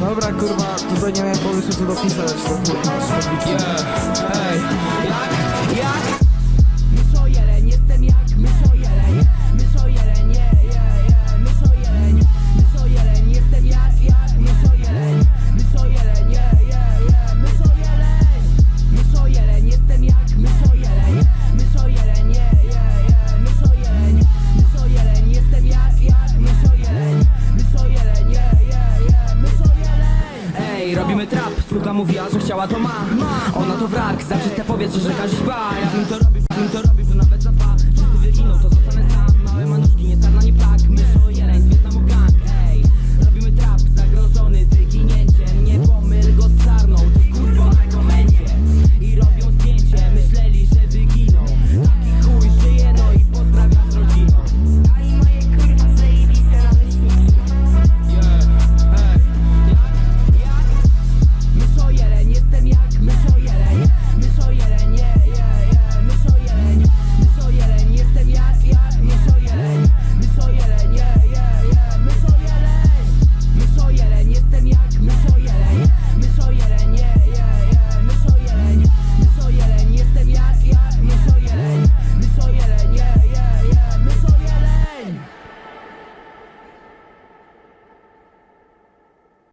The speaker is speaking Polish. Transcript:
Dobra kurwa, tutaj nie miałem pomysłu co dopisać, to kurwa, Yeah, ej, jak, jak? Robimy trap, sługa mówiła, że chciała to ma. Ona to wrak, za czyste powietrze rzeka rzeźba Ja bym to robił, bym to robił, to nawet za dwa. Czy ty wyginął, no to za